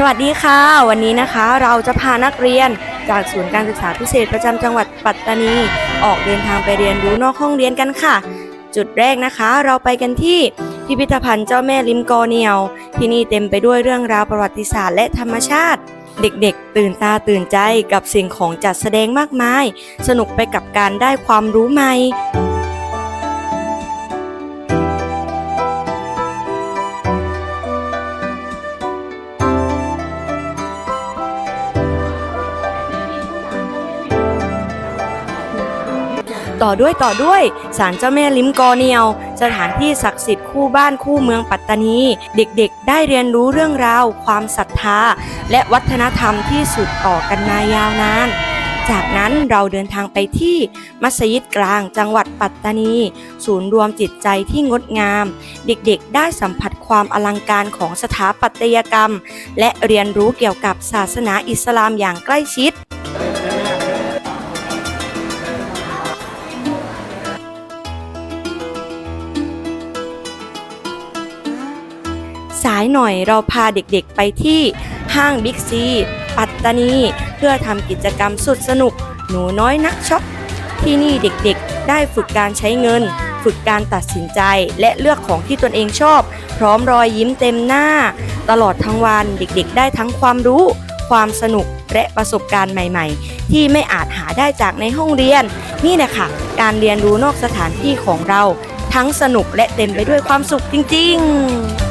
สวัสดีค่ะ วันนี้นะคะเราจะพานักเรียนจากศูนย์การศึกษาพิเศษประจำจังหวัดปัตตานี ออกเดินทางไปเรียนรู้นอกห้องเรียนกันค่ะ จุดแรกนะคะ เราไปกันที่พิพิธภัณฑ์เจ้าแม่ลิมกอเนียว ที่นี่เต็มไปด้วยเรื่องราวประวัติศาสตร์และธรรมชาติ เด็กๆ ตื่นตาตื่นใจกับสิ่งของจัดแสดงมากมาย สนุกไปกับการได้ความรู้ใหม่ ต่อด้วยต่อด้วยศาลเจ้าแม่ลิมกอเนียว สถานที่ศักดิ์สิทธิ์คู่บ้านคู่เมืองปัตตานี เด็กๆ ได้เรียนรู้เรื่องราว ความศรัทธา และวัฒนธรรมที่สืบต่อกันมายาวนาน จากนั้นเราเดินทางไปที่มัสยิดกลางจังหวัดปัตตานี ศูนย์รวมจิตใจที่งดงาม เด็กๆ ได้สัมผัสความอลังการของสถาปัตยกรรม และเรียนรู้เกี่ยวกับศาสนาอิสลามอย่างใกล้ชิด สายหน่อยเราพาเด็กๆไปที่ห้างบิ๊กซี ปัตตานี เพื่อทำกิจกรรมสุดสนุก หนูน้อยนักช็อป ที่นี่เด็กๆ ได้ฝึกการใช้เงิน ฝึกการตัดสินใจและเลือกของที่ตนเองชอบ พร้อมรอยยิ้มเต็มหน้า ตลอดทั้งวันเด็กๆ ได้ทั้งความรู้ ความสนุกและประสบการณ์ใหม่ๆ ที่ไม่อาจหาได้จากในห้องเรียน นี่แหละค่ะ การเรียนรู้นอกสถานที่ของเรา ทั้งสนุกและเต็มไปด้วยความสุขจริง ๆ